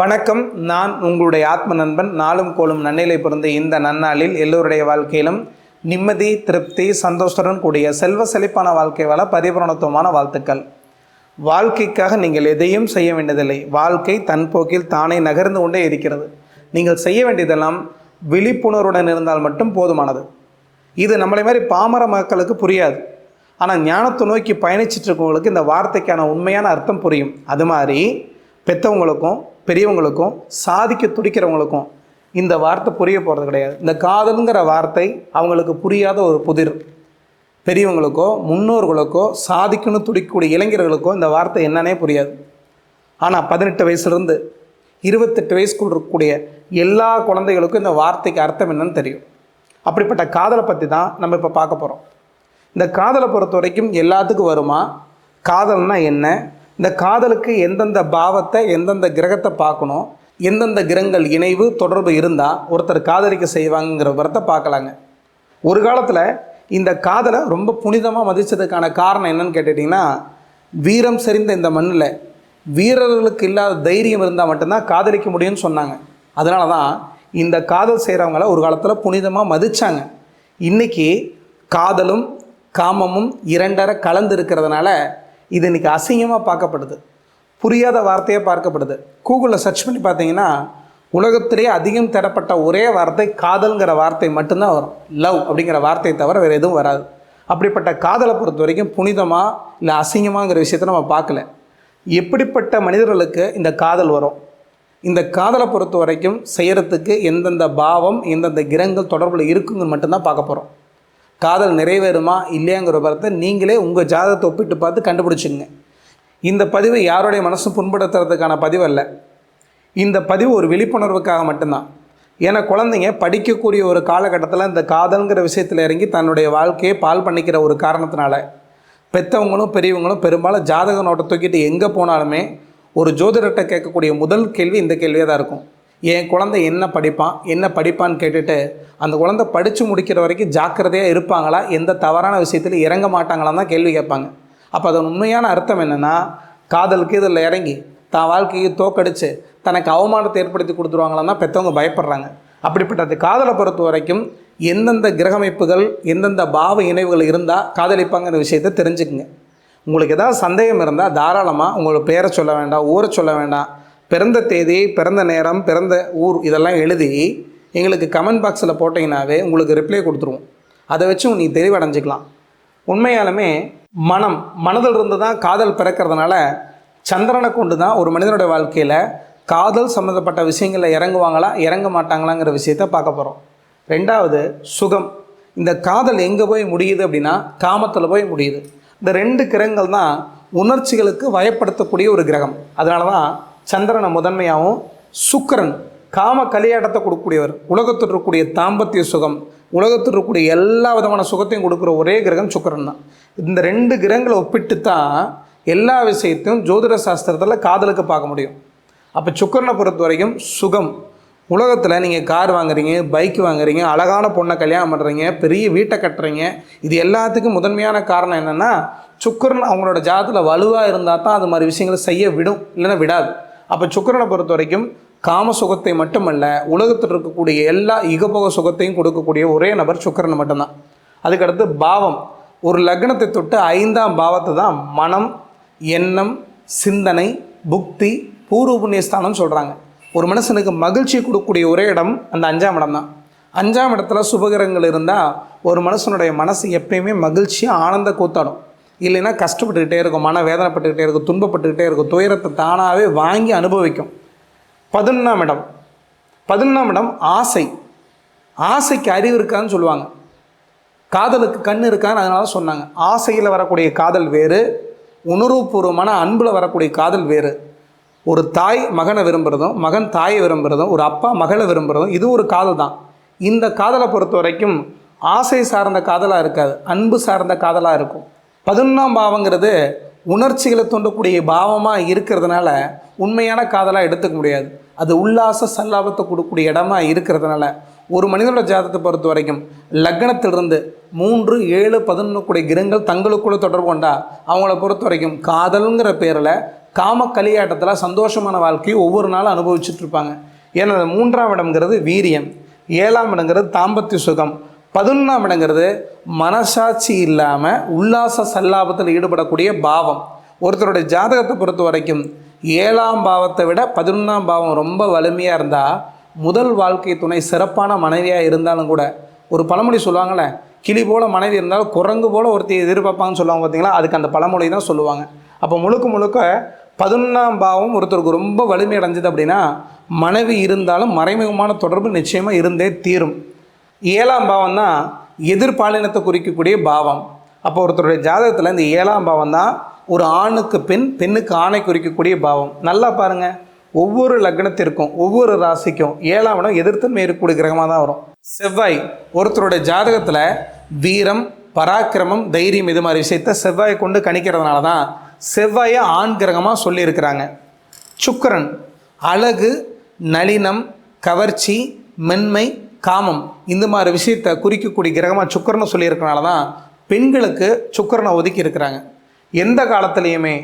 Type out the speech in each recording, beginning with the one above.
வணக்கம். நான் உங்களுடைய ஆத்ம நண்பன் நாளும் கோலும் நன்னிலை பிறந்த இந்த நன்னாளில் எல்லோருடைய வாழ்க்கையிலும் நிம்மதி திருப்தி சந்தோஷத்துடன் கூடிய செல்வ செழிப்பான வாழ்க்கை வாழ பரிபூரணத்துவமான வாழ்த்துக்கள். வாழ்க்கைக்காக நீங்கள் எதையும் செய்ய வேண்டியதில்லை. வாழ்க்கை தன் போக்கில் தானே நகர்ந்து கொண்டே இருக்கிறது. நீங்கள் செய்ய வேண்டியதெல்லாம் விழிப்புணர்வுடன் இருந்தால் மட்டும் போதுமானது. இது நம்மளை மாதிரி பாமர மக்களுக்கு புரியாது. ஆனால் ஞானத்தை நோக்கி பயணிச்சிட்டு இருக்கவங்களுக்கு இந்த வார்த்தைக்கான உண்மையான அர்த்தம் புரியும். அது மாதிரி பெற்றவங்களுக்கும் பெரியவங்களுக்கும் சாதிக்க துடிக்கிறவங்களுக்கும் இந்த வார்த்தை புரிய போகிறது கிடையாது. இந்த காதலுங்கிற வார்த்தை அவங்களுக்கு புரியாத ஒரு புதிர். பெரியவங்களுக்கோ முன்னோர்களுக்கோ சாதிக்கணும்னு துடிக்கக்கூடிய இளைஞர்களுக்கோ இந்த வார்த்தை என்னன்னே புரியாது. ஆனால் பதினெட்டு வயசுலேருந்து இருபத்தெட்டு வயசுக்குள் இருக்கக்கூடிய எல்லா குழந்தைகளுக்கும் இந்த வார்த்தைக்கு அர்த்தம் என்னன்னு தெரியும். அப்படிப்பட்ட காதலை பற்றி தான் நம்ம இப்போ பார்க்க போகிறோம் இந்த காதலை பொறுத்த வரைக்கும் எல்லாத்துக்கும் வருமா? காதல்னா என்ன? இந்த காதலுக்கு எந்தெந்த பாவத்தை எந்தெந்த கிரகத்தை பார்க்கணும் எந்தெந்த கிரகங்கள் இணைவு தொடர்பு இருந்தால் ஒருத்தர் காதலிக்க செய்வாங்கங்கிற விவரத்தை பார்க்கலாங்க. ஒரு காலத்தில் இந்த காதலை ரொம்ப புனிதமாக மதித்ததுக்கான காரணம் என்னன்னு கேட்டுட்டிங்கன்னா வீரம் செறிந்த இந்த மண்ணில் வீரர்களுக்கு இல்லாத தைரியம் இருந்தால் மட்டும்தான் காதலிக்க முடியும்னு சொன்னாங்க. அதனால தான் இந்த காதல் செய்கிறவங்கள ஒரு காலத்தில் புனிதமாக மதித்தாங்க இன்றைக்கி காதலும் காமமும் இரண்டரை கலந்து இருக்கிறதுனால இது இன்றைக்கி அசிங்கமாக பார்க்கப்படுது. புரியாத வார்த்தையாக பார்க்கப்படுது. கூகுளில் சர்ச் பண்ணி பார்த்தீங்கன்னா உலகத்திலே அதிகம் தரப்பட்ட ஒரே வார்த்தை காதல்ங்கிற வார்த்தை மட்டும்தான் வரும். லவ் அப்படிங்கிற வார்த்தையை தவிர வேறு எதுவும் வராது. அப்படிப்பட்ட காதலை பொறுத்த வரைக்கும் புனிதமாக இல்லை அசிங்கமாங்கிற விஷயத்தை நம்ம பார்க்கல. எப்படிப்பட்ட மனிதர்களுக்கு இந்த காதல் வரும்? இந்த காதலை பொறுத்த வரைக்கும் செய்கிறதுக்கு எந்தெந்த பாவம் எந்தெந்த கிரகங்கள் தொடர்பில் இருக்குங்கன்னு மட்டும்தான் பார்க்க போகிறோம் காதல் நிறைவேறுமா இல்லையாங்கிற பரத்தை நீங்களே உங்கள் ஜாதகத்தை ஒப்பிட்டு பார்த்து கண்டுபிடிச்சிங்க இந்த பதிவு யாருடைய மனசும் புண்படுத்துறதுக்கான பதிவு அல்ல. இந்த பதிவு ஒரு விழிப்புணர்வுக்காக மட்டும்தான். ஏன்னா குழந்தைங்க படிக்கக்கூடிய ஒரு காலகட்டத்தில் இந்த காதல்ங்கிற விஷயத்தில் இறங்கி தன்னுடைய வாழ்க்கையை பால் பண்ணிக்கிற ஒரு காரணத்தினால பெற்றவங்களும் பெரியவங்களும் பெரும்பாலும் ஜாதக நோட்டை தூக்கிட்டு எங்கே போனாலுமே ஒரு ஜோதிடர்கிட்ட கேட்கக்கூடிய முதல் கேள்வி இந்த கேள்வியாக தான் இருக்கும். என் குழந்தை என்ன படிப்பான் என்ன படிப்பான்னு கேட்டுட்டு அந்த குழந்தை படித்து முடிக்கிற வரைக்கும் ஜாக்கிரதையாக இருப்பாங்களா? எந்த தவறான விஷயத்தில் இறங்க மாட்டாங்களான்னு தான் கேள்வி கேட்பாங்க. அப்போ அதன் உண்மையான அர்த்தம் என்னென்னா காதலுக்கு இதில் இறங்கி தான் வாழ்க்கையை தோக்கடித்து தனக்கு அவமானத்தை ஏற்படுத்தி கொடுத்துருவாங்களான்னா பெற்றவங்க பயப்படுறாங்க. அப்படிப்பட்ட காதலை பொறுத்த வரைக்கும் எந்தெந்த கிரகமைப்புகள் எந்தெந்த பாவ இணைவுகள் இருந்தால் காதலிப்பாங்கிற விஷயத்தை தெரிஞ்சுக்குங்க. உங்களுக்கு ஏதாவது சந்தேகம் இருந்தால் தாராளமாக உங்களோட பேரை சொல்ல வேண்டாம் ஊரை சொல்ல வேண்டாம் பிறந்த தேதி பிறந்த நேரம் பிறந்த ஊர் இதெல்லாம் எழுதி எங்களுக்கு கமெண்ட் பாக்ஸில் போட்டிங்கனாவே உங்களுக்கு ரிப்ளை கொடுத்துருவோம். அதை வச்சு நீ தெளிவடைஞ்சிக்கலாம். உண்மையாலுமே மனம் மனதில் இருந்து தான் காதல் பிறக்கிறதுனால சந்திரனை கொண்டு தான் ஒரு மனிதனுடைய வாழ்க்கையில் காதல் சம்மந்தப்பட்ட விஷயங்களில் இறங்குவாங்களா இறங்க மாட்டாங்களாங்கிற விஷயத்த பார்க்க போகிறோம் ரெண்டாவது சுகம். இந்த காதல் எங்கே போய் முடியுது அப்படின்னா காமத்தில் போய் முடியுது. இந்த ரெண்டு கிரகங்கள் தான் உணர்ச்சிகளுக்கு வயப்படுத்தக்கூடிய ஒரு கிரகம். அதனால தான் சந்திரனை முதன்மையாகவும் சுக்கரன் காம கலியாட்டத்தை கொடுக்கக்கூடியவர். உலகத்தில் இருக்கக்கூடிய தாம்பத்திய சுகம் உலகத்தில் இருக்கக்கூடிய எல்லா விதமான சுகத்தையும் கொடுக்குற ஒரே கிரகம் சுக்கரன் தான். இந்த ரெண்டு கிரகங்களை ஒப்பிட்டு தான் எல்லா விஷயத்தையும் ஜோதிட சாஸ்திரத்தில் காதலுக்கு பார்க்க முடியும். அப்போ சுக்கரனை பொறுத்த வரைக்கும் சுகம். உலகத்தில் நீங்கள் கார் வாங்குறீங்க பைக் வாங்குறீங்க அழகான பொண்ணை கல்யாணம் பண்ணுறீங்க பெரிய வீட்டை கட்டுறீங்க இது எல்லாத்துக்கும் முதன்மையான காரணம் என்னென்னா சுக்கரன் அவங்களோட ஜாதத்தில் வலுவாக இருந்தால் தான் அது மாதிரி விஷயங்களை செய்ய விடும் இல்லைன்னா விடாது. அப்போ சுக்கரனை பொறுத்த வரைக்கும் காம சுகத்தை மட்டுமல்ல உலகத்தில் இருக்கக்கூடிய எல்லா இகபோக சுகத்தையும் கொடுக்கக்கூடிய ஒரே நபர் சுக்கரன் மட்டும்தான். அதுக்கடுத்து பாவம். ஒரு லக்னத்தை தொட்டு ஐந்தாம் பாவத்தை தான் மனம் எண்ணம் சிந்தனை புக்தி பூர்வ புண்ணியஸ்தானம் சொல்கிறாங்க ஒரு மனுஷனுக்கு மகிழ்ச்சி கொடுக்கக்கூடிய ஒரே இடம் அந்த அஞ்சாம் இடம் தான். அஞ்சாம் இடத்துல சுபகிரங்கள் இருந்தால் ஒரு மனுஷனுடைய மனசு எப்பயுமே மகிழ்ச்சியாக ஆனந்த கூத்தாடும். இல்லைன்னா கஷ்டப்பட்டுக்கிட்டே இருக்கும் மன வேதனைப்பட்டுக்கிட்டே இருக்கும் துன்பப்பட்டுக்கிட்டே இருக்கும் துயரத்தை தானாகவே வாங்கி அனுபவிக்கும். பதினொன்றாம் இடம். பதினொன்றாம் இடம் ஆசை. ஆசைக்கு அறிவு இருக்கான்னு சொல்லுவாங்க. காதலுக்கு கண் இருக்கான்னு அதனால சொன்னாங்க. ஆசையில் வரக்கூடிய காதல் வேறு உணர்வுபூர்வமான அன்பில் வரக்கூடிய காதல் வேறு. ஒரு தாய் மகனை விரும்புகிறதும் மகன் தாயை விரும்புகிறதும் ஒரு அப்பா மகளை விரும்புகிறதும் இது ஒரு காதல் தான். இந்த காதலை பொறுத்த வரைக்கும் ஆசை சார்ந்த காதலாக இருக்காது அன்பு சார்ந்த காதலாக இருக்கும். பதினொன்றாம் பாவங்கிறது உணர்ச்சிகளை தூண்டக்கூடிய பாவமாக இருக்கிறதுனால உண்மையான காதலாக எடுத்துக்க முடியாது. அது உல்லாச சல்லாபத்தை கொடுக்கக்கூடிய இடமா இருக்கிறதுனால ஒரு மனிதனோட ஜாதகத்தை பொறுத்த வரைக்கும் லக்னத்திலிருந்து மூன்று ஏழு பதினொன்று கூடிய கிரகங்கள் தங்களுக்குள்ளே தொடர்பு கொண்டா அவங்கள பொறுத்த வரைக்கும் காதலுங்கிற பேரில் காம கலியாட்டத்தில் சந்தோஷமான வாழ்க்கையை ஒவ்வொரு நாளும் அனுபவிச்சுட்ருப்பாங்க ஏன்னா மூன்றாம் இடம்ங்கிறது வீரியம் ஏழாம் இடங்கிறது தாம்பத்திய சுகம். பதினொன்றாம் இடங்கிறது மனசாட்சி இல்லாமல் உல்லாச சல்லாபத்தில் ஈடுபடக்கூடிய பாவம். ஒருத்தருடைய ஜாதகத்தை பொறுத்த வரைக்கும் ஏழாம் பாவத்தை விட பதினொன்றாம் பாவம் ரொம்ப வலிமையாக இருந்தால் முதல் வாழ்க்கை துணை சிறப்பான மனைவியாக இருந்தாலும் கூட ஒரு பழமொழி சொல்லுவாங்களே கிளி போல மனைவி இருந்தாலும் குரங்கு போல் ஒருத்தி எதிர்பார்ப்பாங்கன்னு சொல்லுவாங்க பார்த்தீங்களா அதுக்கு அந்த பழமொழி தான் சொல்லுவாங்க. அப்போ முழுக்க முழுக்க பதினொன்றாம் பாவம் ஒருத்தருக்கு ரொம்ப வலிமை அடைஞ்சது அப்படின்னா மனைவி இருந்தாலும் மறைமுகமான தொடர்பு நிச்சயமாக இருந்தே தீரும். ஏழாம் பாவம் தான் எதிர்பாலினத்தை குறிக்கக்கூடிய பாவம். அப்போ ஒருத்தருடைய ஜாதகத்தில் இந்த ஏழாம் பாவம் தான் ஒரு ஆணுக்கு பெண் பெண்ணுக்கு ஆணை குறிக்கக்கூடிய பாவம். நல்லா பாருங்கள் ஒவ்வொரு லக்னத்திற்கும் ஒவ்வொரு ராசிக்கும் ஏழாம் இடம் எதிர்த்தன்மை இருக்கக்கூடிய கிரகமாக தான் வரும். செவ்வாய் ஒருத்தருடைய ஜாதகத்தில் வீரம் பராக்கிரமம் தைரியம் இது மாதிரி விஷயத்த செவ்வாயை கொண்டு கணிக்கிறதுனால தான் செவ்வாயை ஆண் கிரகமாக சொல்லியிருக்கிறாங்க. சுக்கிரன் அழகு நளினம் கவர்ச்சி மென்மை காமம் இந்த மாதிரி விஷயத்தை குறிக்கக்கூடிய கிரகமாக சுக்கரனை சொல்லியிருக்கனால தான் பெண்களுக்கு சுக்கரனை ஒதுக்கி இருக்கிறாங்க. எந்த காலத்துலேயுமே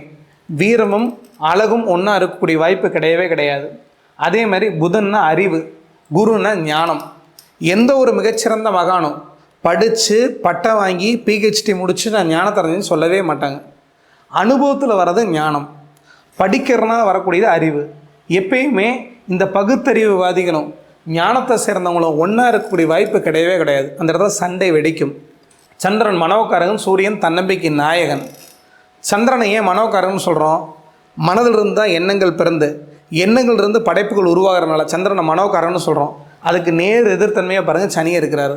வீரமும் அழகும் ஒன்றா இருக்கக்கூடிய வாய்ப்பு கிடையவே கிடையாது. அதே மாதிரி புதன்னா அறிவு குருன்னா ஞானம். எந்த ஒரு மிகச்சிறந்த மகானும் படித்து பட்டம் வாங்கி பிஹெச்டி முடித்து நான் ஞானத்தரஞ்சு சொல்லவே மாட்டாங்க. அனுபவத்தில் வர்றது ஞானம். படிக்கிறனா வரக்கூடியது அறிவு. எப்பயுமே இந்த பகுத்தறிவுவாதிகளும் ஞானத்தை சேர்ந்தவங்களும் ஒன்றா இருக்கக்கூடிய வாய்ப்பு கிடையவே கிடையாது. அந்த இடத்துல சண்டை வெடிக்கும். சந்திரன் மனோக்காரகன் சூரியன் தன்னம்பிக்கை நாயகன். சந்திரனை ஏன் மனோக்காரகன் சொல்கிறோம் மனதில் இருந்தால் எண்ணங்கள் பிறந்து எண்ணங்கள் இருந்து படைப்புகள் உருவாகிறனால சந்திரனை மனோக்காரன்னு சொல்கிறோம் அதுக்கு நேர் எதிர்த்தன்மையாக பாருங்கள் சனியாக இருக்கிறார்.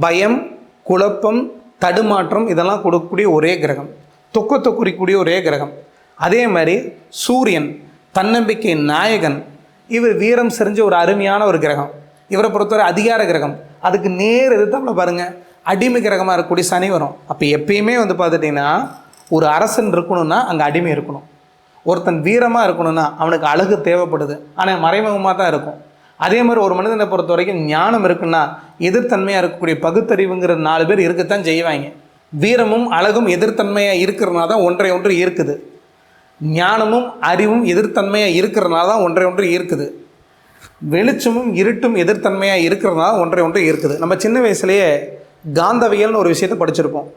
பயம் குழப்பம் தடுமாற்றம் இதெல்லாம் கொடுக்கக்கூடிய ஒரே கிரகம். துக்கத்தை குறிக்கக்கூடிய ஒரே கிரகம். அதே மாதிரி சூரியன் தன்னம்பிக்கை நாயகன். இவர் வீரம் செறிஞ்ச ஒரு அருமையான ஒரு கிரகம். இவரை பொறுத்தவரை அதிகார கிரகம். அதுக்கு நேர் எதிர்த்தாப்புல பாருங்கள் அடிமை கிரகமாக இருக்கக்கூடிய சனி வரும். அப்போ எப்பயுமே வந்து பார்த்துட்டிங்கன்னா ஒரு அரசன் இருக்கணும்னா அங்கே அடிமை இருக்கணும். ஒருத்தன் வீரமாக இருக்கணும்னா அவனுக்கு அழகு தேவைப்படுது. ஆனால் மறைமுகமாக தான் இருக்கும். அதே மாதிரி ஒரு மனிதனை பொறுத்த வரைக்கும் ஞானம் இருக்குன்னா எதிர்த்தன்மையாக இருக்கக்கூடிய பகுத்தறிவுங்கிற நாலு பேர் இருக்கத்தான் செய்வாங்க. வீரமும் அழகும் எதிர்த்தன்மையாக இருக்கிறனால தான் ஒன்றை ஒன்று இருக்குது ஞானமும் அறிவும் எதிர்த்தன்மையாக இருக்கிறனால தான் ஒன்றை ஒன்று இருக்குது வெளிச்சமும் இருட்டும் எதிர்த்தன்மையாக இருக்கிறனால ஒன்றை ஒன்று இருக்குது நம்ம சின்ன வயசுலேயே காந்தவியல்னு ஒரு விஷயத்தை படிச்சிருப்போம்.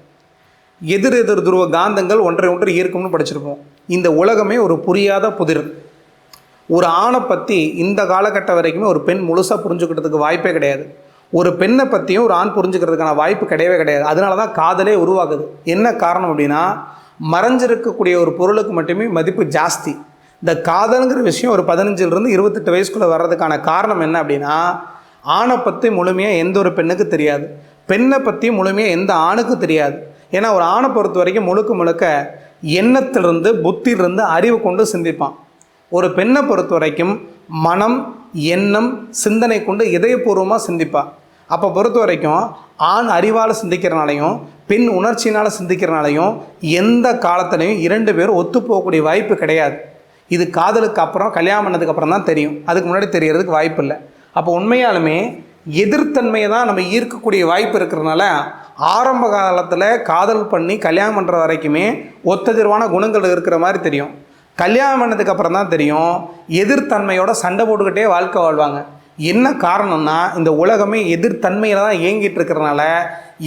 எதிர் எதிர் துருவ காந்தங்கள் ஒன்றை ஒன்று ஈர்க்கும்னு படிச்சிருப்போம். இந்த உலகமே ஒரு புரியாத புதிர். ஒரு ஆணை பற்றி இந்த காலகட்டம் வரைக்குமே ஒரு பெண் முழுசாக புரிஞ்சுக்கிறதுக்கு வாய்ப்பே கிடையாது. ஒரு பெண்ணை பற்றியும் ஒரு ஆண் புரிஞ்சுக்கிறதுக்கான வாய்ப்பு கிடையவே கிடையாது. அதனால தான் காதலே உருவாகுது. என்ன காரணம் அப்படின்னா மறைஞ்சிருக்கக்கூடிய ஒரு பொருளுக்கு மட்டுமே மதிப்பு ஜாஸ்தி. இந்த காதலுங்கிற விஷயம் ஒரு பதினஞ்சிலிருந்து இருபத்தெட்டு வயசுக்குள்ளே வர்றதுக்கான காரணம் என்ன அப்படின்னா ஆணை பற்றி முழுமையாக எந்த ஒரு பெண்ணுக்கு தெரியாது. பெண்ணை பற்றி முழுமையாக எந்த ஆணுக்கு தெரியாது. ஏன்னா ஒரு ஆணை பொறுத்த வரைக்கும் முழுக்க முழுக்க எண்ணத்திலிருந்து புத்தியிலிருந்து அறிவு கொண்டு சிந்திப்பான். ஒரு பெண்ணை பொறுத்த வரைக்கும் மனம் எண்ணம் சிந்தனை கொண்டு இதயபூர்வமாக சிந்திப்பாள் அப்போ பொறுத்த வரைக்கும் ஆண் அறிவால் சிந்திக்கிறனாலையும் பெண் உணர்ச்சினால் சிந்திக்கிறனாலையும் எந்த காலத்துலையும் இரண்டு பேரும் ஒத்து போகக்கூடிய வாய்ப்பு கிடையாது. இது காதலுக்கு அப்புறம் கல்யாணம் பண்ணதுக்கு அப்புறம் தான் தெரியும். அதுக்கு முன்னாடி தெரியறதுக்கு வாய்ப்பு இல்லை. அப்போ உண்மையாலுமே எதிர்த்தன்மையை தான் நம்ம ஈர்க்கக்கூடிய வாய்ப்பு இருக்கிறனால ஆரம்ப காலத்தில் காதல் பண்ணி கல்யாணம் பண்ணுற வரைக்குமே ஒத்ததிர்வான குணங்கள் இருக்கிற மாதிரி தெரியும். கல்யாணம் பண்ணதுக்கு அப்புறம் தான் தெரியும் எதிர்த்தன்மையோட சண்டை போட்டுக்கிட்டே வாழ்க்கை வாழ்வாங்க. என்ன காரணம்னா இந்த உலகமே எதிர்த்தன்மையில் தான் இயங்கிட்டு இருக்கிறனால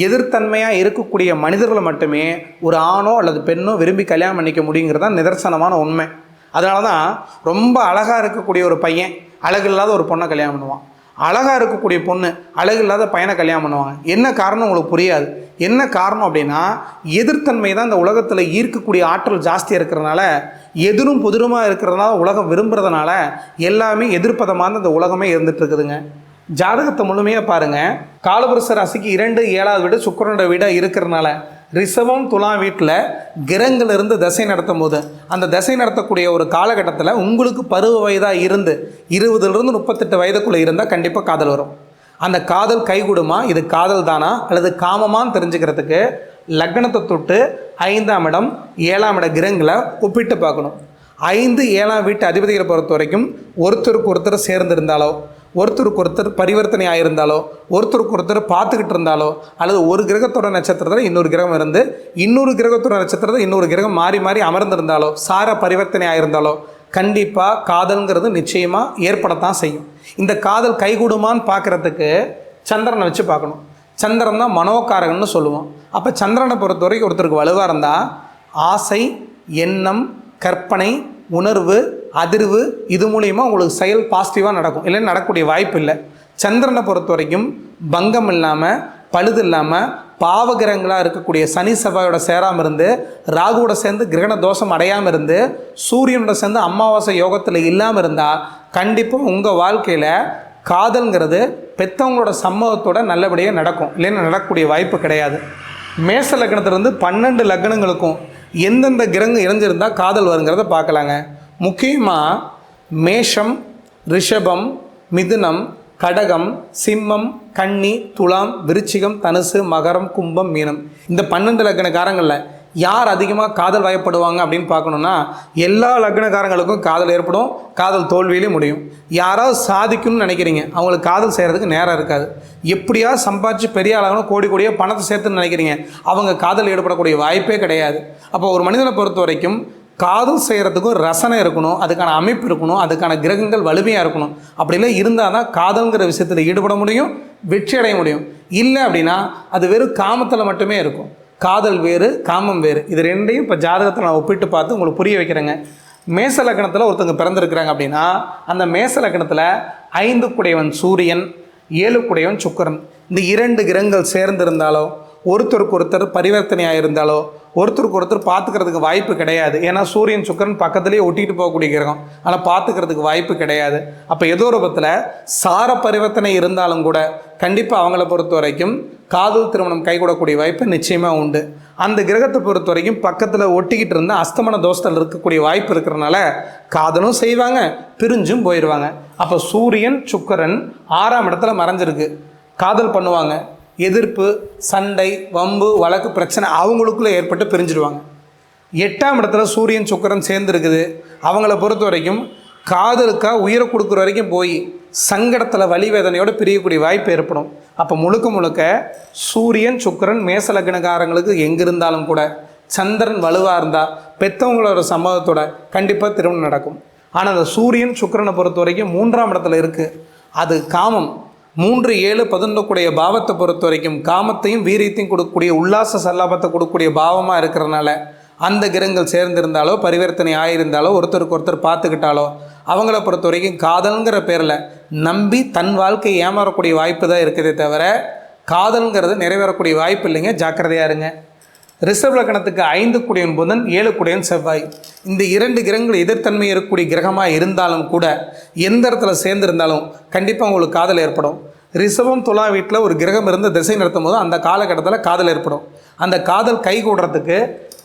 எதிர்த்தன்மையாக இருக்கக்கூடிய மனிதர்களை மட்டுமே ஒரு ஆணோ அல்லது பெண்ணோ விரும்பி கல்யாணம் பண்ணிக்க முடியுங்கிறது தான் நிதர்சனமான உண்மை. அதனால தான் ரொம்ப அழகாக இருக்கக்கூடிய ஒரு பையன் அழகு இல்லாத ஒரு பொண்ணை கல்யாணம் பண்ணுவான். அழகாக இருக்கக்கூடிய பொண்ணு அழகு இல்லாத பையனை கல்யாணம் பண்ணுவாங்க. என்ன காரணம் உங்களுக்கு புரியாது. என்ன காரணம் அப்படின்னா எதிர்த்தன்மை தான் இந்த உலகத்தில் ஈர்க்கக்கூடிய ஆற்றல் ஜாஸ்தியாக இருக்கிறதுனால எதிரும் புதிருமாக இருக்கிறதுனால உலகம் விரும்புகிறதுனால எல்லாமே எதிர்ப்பதமாக இந்த உலகமே இருந்துட்டு இருக்குதுங்க. ஜாதகத்தை முழுமையாக பாருங்கள் காலபுருஷ ராசிக்கு இரண்டு ஏழாவது வீடு சுக்கரனோட வீடாக இருக்கிறதுனால ரிஷபம் துலா வீட்டில் கிரகங்கள் இருந்து தசை நடத்தும் போது அந்த தசை நடத்தக்கூடிய ஒரு காலகட்டத்தில் உங்களுக்கு பருவ வயதாக இருந்து இருபதுலேருந்து முப்பத்தெட்டு வயதுக்குள்ளே இருந்தால் கண்டிப்பாக காதல் வரும். அந்த காதல் கைகூடுமா? இது காதல் தானா? அல்லது காமமான்னு தெரிஞ்சுக்கிறதுக்கு லக்னத்தை தொட்டு ஐந்தாம் இடம் ஏழாம் இட கிரகங்களை ஒப்பிட்டு பார்க்கணும். ஐந்து ஏழாம் வீட்டு அதிபதிகளை பொறுத்த வரைக்கும் ஒருத்தருக்கு ஒருத்தர் சேர்ந்திருந்தாலோ ஒருத்தருக்கு ஒருத்தர் பரிவர்த்தனை ஆகியிருந்தாலோ ஒருத்தருக்கு ஒருத்தர் பார்த்துக்கிட்டு இருந்தாலோ அல்லது ஒரு கிரகத்தோட நட்சத்திரத்தில் இன்னொரு கிரகம் இருந்து இன்னொரு கிரகத்தோட நட்சத்திரத்தில் இன்னொரு கிரகம் மாறி மாறி அமர்ந்திருந்தாலோ சார பரிவர்த்தனை ஆகியிருந்தாலோ கண்டிப்பாக காதல்ங்கிறது நிச்சயமாக ஏற்படத்தான் செய்யும். இந்த காதல் கைகூடுமான்னு பார்க்குறதுக்கு சந்திரனை வச்சு பார்க்கணும். சந்திரன் தான் மனோகாரகன்னு சொல்லுவோம். அப்போ சந்திரனை பொறுத்த வரைக்கும் ஒருத்தருக்கு வலுவாக இருந்தால் ஆசை எண்ணம் கற்பனை உணர்வு அதிர்வு இது மூலிமா உங்களுக்கு செயல் பாசிட்டிவாக நடக்கும். இல்லைன்னு நடக்கக்கூடிய வாய்ப்பு இல்லை. சந்திரனை பொறுத்த வரைக்கும் பங்கம் இல்லாமல் பழுது இல்லாமல் பாவகிரகங்களாக இருக்கக்கூடிய சனி செவ்வாயோட சேராமல் இருந்து ராகுவோட சேர்ந்து கிரகண தோஷம் அடையாமல் இருந்து சூரியனோட சேர்ந்து அமாவாசை யோகத்தில் இல்லாமல் இருந்தால் கண்டிப்பாக உங்கள் வாழ்க்கையில் காதல்ங்கிறது பெற்றவங்களோட சம்மதத்தோட நல்லபடியாக நடக்கும். இல்லைன்னா நடக்கக்கூடிய வாய்ப்பு கிடையாது. மேச லக்னத்திலிருந்து பன்னெண்டு லக்னங்களுக்கும் எந்தெந்த கிரகம் இணைஞ்சிருந்தால் காதல் வருங்கிறத பார்க்கலாங்க. முக்கியமாக மேஷம் ரிஷபம் மிதுனம் கடகம் சிம்மம் கன்னி துலாம் விருச்சிகம் தனுசு மகரம் கும்பம் மீனம். இந்த பன்னெண்டு லக்னக்காரங்களில் யார் அதிகமாக காதல் வயப்படுவாங்க அப்படின்னு பார்க்கணுன்னா எல்லா லக்னக்காரங்களுக்கும் காதல் ஏற்படும் காதல் தோல்வியிலே முடியும். யாராவது சாதிக்கணும்னு நினைக்கிறீங்க அவங்களுக்கு காதல் செய்கிறதுக்கு நேரம் இருக்காது. எப்படியா சம்பாதிச்சு பெரிய ஆளாகணும் கோடி கோடியாக பணத்தை சேர்த்துன்னு நினைக்கிறீங்க அவங்க காதல் ஈடுபடக்கூடிய வாய்ப்பே கிடையாது. அப்போ ஒரு மனிதனை பொறுத்த வரைக்கும் காதல் செய்கிறதுக்கும் ரசனை இருக்கணும் அதுக்கான அமைப்பு இருக்கணும் அதுக்கான கிரகங்கள் வலிமையாக இருக்கணும். அப்படிலாம் இருந்தால் தான் காதல்ங்கிற விஷயத்தில் ஈடுபட முடியும் வெற்றி அடைய முடியும். இல்லை அப்படின்னா அது வெறும் காமத்தில் மட்டுமே இருக்கும். காதல் வேறு காமம் வேறு. இது ரெண்டையும் இப்போ ஜாதகத்தை நான் ஒப்பிட்டு பார்த்து உங்களுக்கு புரிய வைக்கிறேங்க. மேச லக்னத்தில் ஒருத்தவங்க பிறந்திருக்கிறாங்க அப்படின்னா அந்த மேச லக்னத்தில் ஐந்து குடையவன் சூரியன் ஏழு குடையவன் சுக்கரன். இந்த இரண்டு கிரகங்கள் சேர்ந்திருந்தாலோ ஒருத்தருக்கு ஒருத்தர் பரிவர்த்தனையாக இருந்தாலோ ஒருத்தருக்கு ஒருத்தர் பார்த்துக்கிறதுக்கு வாய்ப்பு கிடையாது. ஏன்னா சூரியன் சுக்கிரன் பக்கத்துலேயே ஒட்டிட்டு போகக்கூடிய கிரகம். ஆனால் பார்த்துக்கிறதுக்கு வாய்ப்பு கிடையாது. அப்போ ஏதோ ரூபத்தில் சார பரிவர்த்தனை இருந்தாலும் கூட கண்டிப்பாக அவங்கள பொறுத்த வரைக்கும் காதல் திருமணம் கைகூடக்கூடிய வாய்ப்பு நிச்சயமாக உண்டு. அந்த கிரகத்தை பொறுத்த வரைக்கும் பக்கத்தில் ஒட்டிக்கிட்டு இருந்தால் அஸ்தமன தோஷத்தில் இருக்கக்கூடிய வாய்ப்பு இருக்கிறனால காதலும் செய்வாங்க பிரிஞ்சும் போயிடுவாங்க அப்போ சூரியன் சுக்கிரன் ஆறாம் இடத்துல மறைஞ்சிருக்கு. காதல் பண்ணுவாங்க. எதிர்ப்பு சண்டை வம்பு வழக்கு பிரச்சனை அவங்களுக்குள்ளே ஏற்பட்டு பிரிஞ்சிடுவாங்க. எட்டாம் இடத்துல சூரியன் சுக்கிரன் சேர்ந்துருக்குது. அவங்கள பொறுத்த வரைக்கும் காதலுக்காக உயிரை கொடுக்குற வரைக்கும் போய் சங்கடத்தில் வழிவேதனையோடு பிரியக்கூடிய வாய்ப்பு ஏற்படும். அப்போ முழுக்க முழுக்க சூரியன் சுக்கிரன் மேச லக்னக்காரங்களுக்கு எங்கே இருந்தாலும் கூட சந்திரன் வலுவாக இருந்தால் பெற்றவங்களோட சம்மதத்தோட கண்டிப்பாக திருமணம் நடக்கும். ஆனால் அந்த சூரியன் சுக்கிரனை பொறுத்த வரைக்கும் மூன்றாம் இடத்துல இருக்குது அது காமம். மூன்று ஏழு பதினொன்றுக்குடைய பாவத்தை பொறுத்த வரைக்கும் காமத்தையும் வீரியத்தையும் கொடுக்கக்கூடிய உல்லாச சல்லாபத்தை கொடுக்கக்கூடிய பாவமாக இருக்கிறனால அந்த கிரகங்கள் சேர்ந்திருந்தாலோ பரிவர்த்தனை ஆகியிருந்தாலோ ஒருத்தருக்கு ஒருத்தர் பார்த்துக்கிட்டாலோ அவங்கள பொறுத்த வரைக்கும் காதல்ங்கிற பேரில் நம்பி தன் வாழ்க்கை ஏமாறக்கூடிய வாய்ப்பு தான் இருக்குதே தவிர காதல்ங்கிறது நிறைவேறக்கூடிய வாய்ப்பு இல்லைங்க. ஜாக்கிரதையாக இருங்க. ரிஷப் லக்னத்துக்கு ஐந்து குடியன் புதன் ஏழு குடியன் செவ்வாய். இந்த இரண்டு கிரகங்கள் எதிர்த்தன்மை இருக்கக்கூடிய கிரகமாக இருந்தாலும் கூட எந்த இடத்துல சேர்ந்திருந்தாலும் கண்டிப்பாக உங்களுக்கு காதல் ஏற்படும். ரிஷபம் துலா வீட்டில் ஒரு கிரகம் இருந்து திசை நடத்தும் போது அந்த காலகட்டத்தில் காதல் ஏற்படும். அந்த காதல் கை கூடுறதுக்கு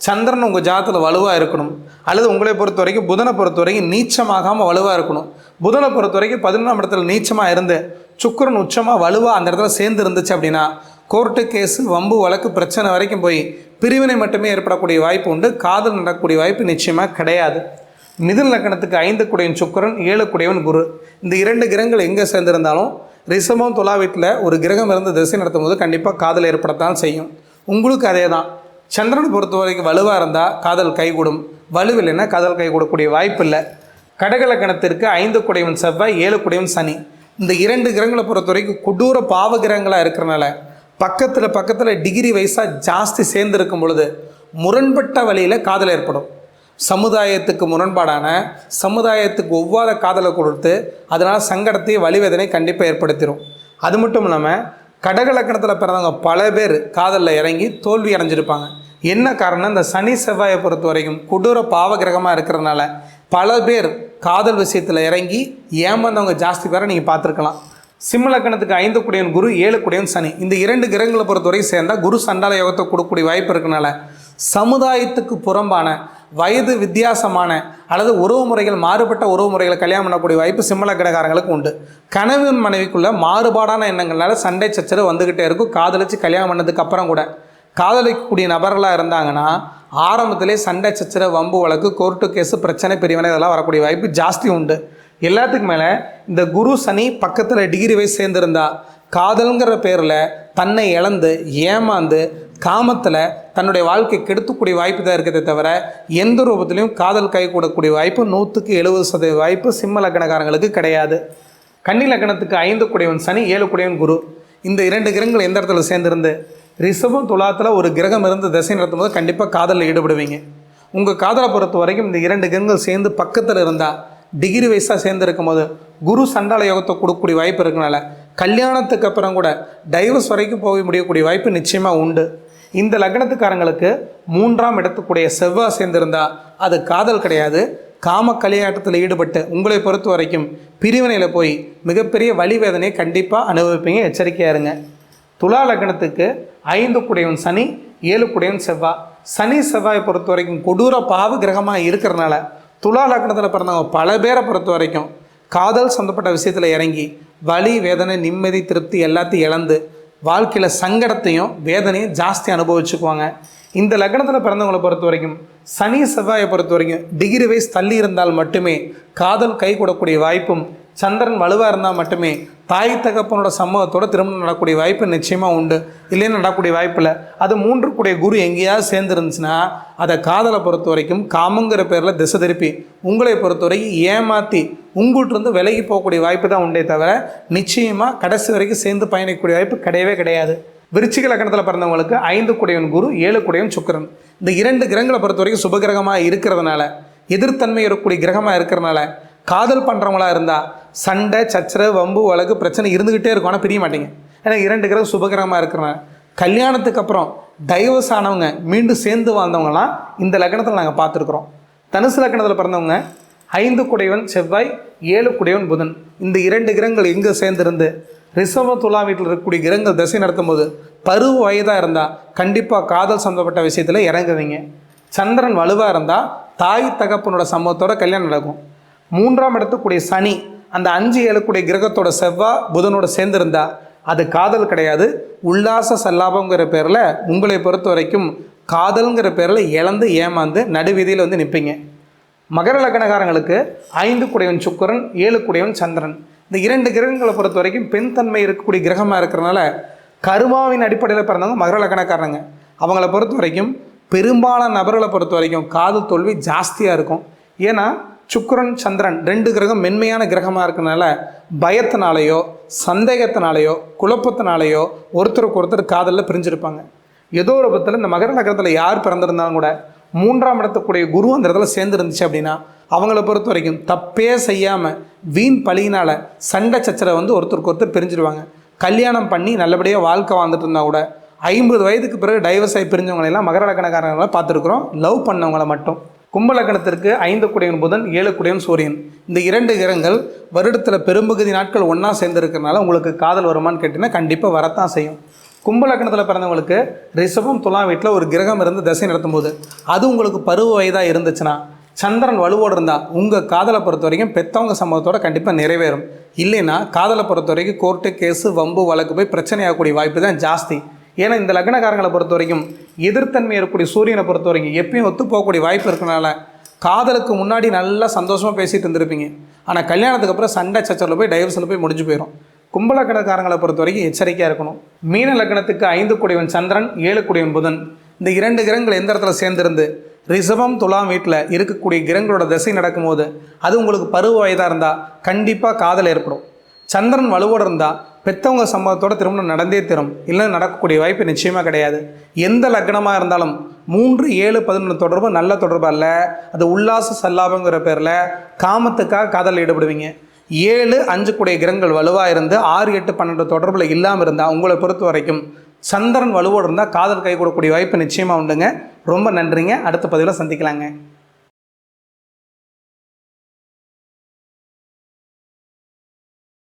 சந்திரன் உங்கள் ஜாதத்தில் வலுவாக இருக்கணும். அல்லது உங்களை பொறுத்த வரைக்கும் புதனை பொறுத்த வரைக்கும் நீச்சமாகாமல் வலுவாக இருக்கணும். புதனை பொறுத்த வரைக்கும் பதினொன்றாம் இடத்துல நீச்சமாக இருந்து சுக்கரன் உச்சமாக வலுவாக அந்த இடத்துல சேர்ந்து இருந்துச்சு அப்படின்னா கோர்ட்டு கேஸு வம்பு வழக்கு பிரச்சனை வரைக்கும் போய் பிரிவினை மட்டுமே ஏற்படக்கூடிய வாய்ப்பு உண்டு. காதல் நடக்கக்கூடிய வாய்ப்பு நிச்சயமாக கிடையாது. மிதுன லக்கணத்துக்கு ஐந்து குடையன் சுக்கரன் ஏழு குடையவன் குரு. இந்த இரண்டு கிரகங்கள் எங்கே சேர்ந்திருந்தாலும் ரிஷபம் துலா வீட்டில் ஒரு கிரகம் இருந்து திசை நடத்தும் போது கண்டிப்பாக காதல் ஏற்படத்தான் செய்யும். உங்களுக்கு அதே தான் சந்திரனை பொறுத்த வரைக்கும் வலுவாக இருந்தால் காதல் கைகூடும். வலுவில்லைன்னா காதல் கைகூடக்கூடிய வாய்ப்பு இல்லை. கடகலக்கணத்திற்கு ஐந்து குடையவன் செவ்வாய் ஏழு குடையவன் சனி. இந்த இரண்டு கிரகங்களை பொறுத்த வரைக்கும் கொடூர பாவ கிரகங்களாக இருக்கிறனால பக்கத்தில் பக்கத்தில் டிகிரி வைஸாக ஜாஸ்தி சேர்ந்துருக்கும் பொழுது முரண்பட்ட வழியில் காதல் ஏற்படும். சமுதாயத்துக்கு முரண்பாடான சமுதாயத்துக்கு ஒவ்வாத காதலை கொடுத்து அதனால் சங்கடத்தையும் வழிவேதனை கண்டிப்பாக ஏற்படுத்திடும் அது மட்டும் இல்லாமல் கடகலக்கணத்தில் பிறந்தவங்க பல பேர் காதலில் இறங்கி தோல்வி அடைஞ்சிருப்பாங்க. என்ன காரணம் இந்த சனி செவ்வாயை பொறுத்த வரைக்கும் கொடூர பாவகிரகமாக இருக்கிறதுனால பல பேர் காதல் விஷயத்தில் இறங்கி ஏமாந்தவங்க ஜாஸ்தி பேரை நீங்கள் பார்த்துருக்கலாம். சிம்மலக்கணத்துக்கு ஐந்து குடையன் குரு ஏழு குடையன் சனி. இந்த இரண்டு கிரகங்களை பொறுத்தவரை சேர்ந்தால் குரு சண்டால யோகத்தை கொடுக்கக்கூடிய வாய்ப்பு இருக்கனால சமுதாயத்துக்கு புறம்பான வயது வித்தியாசமான அல்லது உறவு முறைகள் மாறுபட்ட உறவு முறைகளை கல்யாணம் பண்ணக்கூடிய வாய்ப்பு சிம்ம லக்கணக்காரங்களுக்கு உண்டு. கணவன் மனைவிக்குள்ள மாறுபாடான எண்ணங்கள்னால சண்டை சச்சரவு வந்துக்கிட்டே இருக்கும். காதலிச்சு கல்யாணம் பண்ணதுக்கு அப்புறம் கூட காதலிக்கக்கூடிய நபர்களாக இருந்தாங்கன்னா ஆரம்பத்திலே சண்டை சச்சரவு வம்பு வழக்கு கோர்ட்டு கேஸு பிரச்சனை பிரிவினை இதெல்லாம் வரக்கூடிய வாய்ப்பு ஜாஸ்தி உண்டு. எல்லாத்துக்கும் மேலே இந்த குரு சனி பக்கத்தில் டிகிரி வைஸ் சேர்ந்திருந்தா காதல்ங்கிற பேரில் தன்னை இழந்து ஏமாந்து காமத்தில் தன்னுடைய வாழ்க்கை கெடுத்துக்கூடிய வாய்ப்பு தான் இருக்கிறதே தவிர எந்த ரூபத்திலையும் காதல் கை கூடக்கூடிய வாய்ப்பு நூற்றுக்கு எழுபது சதவீத வாய்ப்பு சிம்ம லக்கணக்காரங்களுக்கு கிடையாது. கன்னி லக்கணத்துக்கு ஐந்து குடையவன் சனி ஏழு குடையவன் குரு. இந்த இரண்டு கிரகங்கள் எந்த இடத்துல சேர்ந்திருந்து? ரிஷபம் துலாத்தில் ஒரு கிரகம் இருந்து திசை நடத்தும் போது கண்டிப்பாக காதலில் ஈடுபடுவீங்க. உங்கள் காதலை பொறுத்த வரைக்கும் இந்த இரண்டு கிரகங்கள் சேர்ந்து பக்கத்தில் இருந்தால் டிகிரி வைஸாக சேர்ந்துருக்கும் போது குரு சண்டால யோகத்தை கொடுக்கக்கூடிய வாய்ப்பு இருக்கனால கல்யாணத்துக்கு அப்புறம் கூட டைவர்ஸ் வரைக்கும் போக முடியக்கூடிய வாய்ப்பு நிச்சயமாக உண்டு. இந்த லக்னத்துக்காரங்களுக்கு மூன்றாம் இடத்துக்குடைய செவ்வாய் சேர்ந்திருந்தால் அது காதல் கிடையாது. காம கலியாட்டத்தில் ஈடுபட்டு உங்களை பொறுத்த வரைக்கும் பிரிவினையில் போய் மிகப்பெரிய வலி வேதனையை கண்டிப்பாக அனுபவிப்பீங்க. எச்சரிக்கையாக இருங்க. துலா லக்னத்துக்கு ஐந்து குடையவன் சனி ஏழு குடையவன் செவ்வாய் சனி செவ்வாயை பொறுத்த வரைக்கும் கொடூர பாவ கிரகமாக இருக்கிறனால துலா லக்னத்தில் பிறந்தவங்க பல பேரை பொறுத்த வரைக்கும் காதல் சம்மந்தப்பட்ட விஷயத்தில் இறங்கி வலி வேதனை நிம்மதி திருப்தி எல்லாத்தையும் இழந்து வாழ்க்கையில் சங்கடத்தையும் வேதனையும் ஜாஸ்தி அனுபவிச்சுக்குவாங்க. இந்த லக்னத்தில் பிறந்தவங்களை பொறுத்த வரைக்கும் சனி செவ்வாயை பொறுத்த வரைக்கும் டிகிரி வைஸ் தள்ளி இருந்தால் மட்டுமே காதல் கை கூடக்கூடிய வாய்ப்பும் சந்திரன் வலுவாக இருந்தால் மட்டுமே தாய் தகப்பனோட சம்மதத்தோட திருமணம் நடக்கக்கூடிய வாய்ப்பு நிச்சயமாக உண்டு. இல்லைன்னு நடக்கக்கூடிய வாய்ப்பில் அது மூன்று கூடிய குரு எங்கேயாவது சேர்ந்துருந்துச்சுன்னா அதை காதலை பொறுத்த வரைக்கும் காமங்கிற பேரில் திசை திருப்பி உங்களை பொறுத்த வரைக்கும் ஏமாற்றி உங்கள்கிட்ட விலகி போகக்கூடிய வாய்ப்பு தான் உண்டே தவிர நிச்சயமாக கடைசி வரைக்கும் சேர்ந்து பயணிக்கக்கூடிய வாய்ப்பு கிடையவே கிடையாது. விருச்சிக லக்கணத்தில் பிறந்தவங்களுக்கு ஐந்து குடையன் குரு ஏழு குடையன் சுக்கிரன். இந்த இரண்டு கிரகங்களை பொறுத்த வரைக்கும் சுபகிரகமாக இருக்கிறதுனால எதிர்த்தன்மை இருக்கக்கூடிய கிரகமாக இருக்கிறனால காதல் பண்ணுறவங்களா இருந்தால் சண்டை சச்சரவு வம்பு வழக்கு பிரச்சனை இருந்துக்கிட்டே இருக்கும். ஆனால் பிரிய மாட்டீங்க. ஏன்னா இரண்டு கிரகம் சுபகிரகமாக இருக்கிறேன் கல்யாணத்துக்கு அப்புறம் டைவர்ஸ் ஆனவங்க மீண்டும் சேர்ந்து வாழ்ந்தவங்களாம் இந்த லக்னத்தில் நாங்கள் பார்த்துருக்குறோம். தனுசு லக்னத்தில் பிறந்தவங்க ஐந்து குடையவன் செவ்வாய் ஏழு குடைவன் புதன். இந்த இரண்டு கிரகங்கள் எங்கே சேர்ந்துருந்து ரிசர்வ துலா வீட்டில் இருக்கக்கூடிய கிரகங்கள் திசை நடத்தும் போது பருவ வயதாக இருந்தால் கண்டிப்பாக காதல் சம்மந்தப்பட்ட விஷயத்தில் இறங்குவீங்க. சந்திரன் வலுவாக இருந்தால் தாய் தகப்பனோட சம்பவத்தோட கல்யாணம் நடக்கும். மூன்றாம் இடத்துக்குரிய சனி அந்த அஞ்சு ஏழுக்குடைய கிரகத்தோட செவ்வா புதனோட சேர்ந்திருந்தா அது காதல் கிடையாது. உல்லாச சல்லாபங்கிற பேரில் உங்களை பொறுத்த வரைக்கும் காதல்ங்கிற பேரில் இழந்து ஏமாந்து நடுவீதியில் வந்து நிற்பீங்க மகர லக்கணகாரங்களுக்கு ஐந்து குடையவன் சுக்கரன் ஏழு குடையவன் சந்திரன். இந்த இரண்டு கிரகங்களை பொறுத்த வரைக்கும் பெண் தன்மை இருக்கக்கூடிய கிரகமாக இருக்கிறனால கருமாவின் அடிப்படையில் பிறந்தவங்க மகர லக்கணக்காரங்க அவங்கள பொறுத்த வரைக்கும் பெரும்பாலான நபர்களை பொறுத்த வரைக்கும் காதல் தோல்வி ஜாஸ்தியாக இருக்கும். ஏன்னா சுக்கரன் சந்திரன் ரெண்டு கிரகம் மென்மையான கிரகமாக இருக்கனால பயத்தினாலேயோ சந்தேகத்தினாலேயோ குழப்பத்தினாலேயோ ஒருத்தருக்கு ஒருத்தர் காதலில் பிரிஞ்சிருப்பாங்க. ஏதோ ஒரு பத்தில் இந்த மகர நகரத்தில் யார் பிறந்திருந்தாலும் கூட மூன்றாம் இடத்துக்குடைய குரு அந்த இடத்துல சேர்ந்துருந்துச்சு அப்படின்னா அவங்கள பொறுத்த வரைக்கும் தப்பே செய்யாமல் வீண் பழியினால் சண்டை சச்சரை வந்து ஒருத்தருக்கு ஒருத்தர் பிரிஞ்சிருவாங்க. கல்யாணம் பண்ணி நல்லபடியாக வாழ்க்கை வாழ்ந்துட்டு இருந்தால் கூட ஐம்பது வயதுக்கு பிறகு டைவர்ஸ் ஆகி பிரிஞ்சவங்களெல்லாம் மகர லக்கணக்காரங்களை பார்த்துருக்குறோம். லவ் பண்ணவங்களை மட்டும். கும்பலக்கணத்திற்கு ஐந்து குடையன் புதன் ஏழு குடையன் சூரியன். இந்த இரண்டு கிரகங்கள் வருடத்தில் பெரும்பகுதி நாட்கள் ஒன்றா சேர்ந்துருக்கறனால உங்களுக்கு காதல் வருமான்னு கேட்டிங்கன்னா கண்டிப்பாக வரத்தான் செய்யும். கும்பலக்கணத்தில் பிறந்தவங்களுக்கு ரிஷபம் துலாம் வீட்டில் ஒரு கிரகம் இருந்து தசை நடத்தும்போது அது உங்களுக்கு பருவ வயதாக இருந்துச்சுன்னா சந்திரன் வலுவோடு இருந்தால் உங்கள் காதலை பொறுத்த வரைக்கும் பெற்றவங்க சம்பவத்தோடு கண்டிப்பாக நிறைவேறும். இல்லைன்னா காதலை பொறுத்த வரைக்கும் கோர்ட்டு கேஸு வம்பு வழக்கு போய் பிரச்சனையாகக்கூடிய வாய்ப்பு தான் ஜாஸ்தி. ஏன்னா இந்த லக்னக்காரங்களை பொறுத்த வரைக்கும் எதிர்த்தன்மை இருக்கக்கூடிய சூரியனை பொறுத்த வரைக்கும் எப்பயும் ஒத்து போகக்கூடிய வாய்ப்பு இருக்கனால காதலுக்கு முன்னாடி நல்லா சந்தோஷமாக பேசிகிட்டு இருந்திருப்பீங்க. ஆனால் கல்யாணத்துக்கு அப்புறம் சண்டை சச்சரில் போய் டைவர்ஸில் போய் முடிஞ்சு போயிடும் கும்பலக்கணக்காரங்களை பொறுத்த வரைக்கும் எச்சரிக்கையாக இருக்கணும். மீன லக்னத்துக்கு ஐந்து குடைவன் சந்திரன் ஏழு குடைவன் புதன். இந்த இரண்டு கிரகங்கள் எந்த இடத்துல சேர்ந்திருந்து ரிசவம் துலாம் வீட்டில் இருக்கக்கூடிய கிரகங்களோட திசை நடக்கும்போது அது உங்களுக்கு பருவ வயதாக இருந்தால் கண்டிப்பாக காதல் ஏற்படும். சந்திரன் வலுவோடு இருந்தால் பெற்றவங்க சம்பவத்தோட திருமணம் நடந்தே தரும். இல்லை நடக்கக்கூடிய வாய்ப்பு நிச்சயமாக கிடையாது. எந்த லக்னமாக இருந்தாலும் மூன்று ஏழு பதினொன்று தொடர்பு நல்ல தொடர்பு அல்ல. அது உல்லாச சல்லாபங்கிற பேரில் காமத்துக்காக காதல் ஈடுபடுவீங்க. ஏழு அஞ்சு கூடிய கிரகங்கள் வலுவாக இருந்து ஆறு எட்டு பன்னெண்டு தொடர்பில் இல்லாமல் இருந்தால் உங்களை பொறுத்த வரைக்கும் சந்திரன் வலுவோடு இருந்தால் காதல் கை கொடுக்கக்கூடிய வாய்ப்பு நிச்சயமாக உண்டுங்க. ரொம்ப நன்றிங்க. அடுத்த பதிவில் சந்திக்கலாங்க.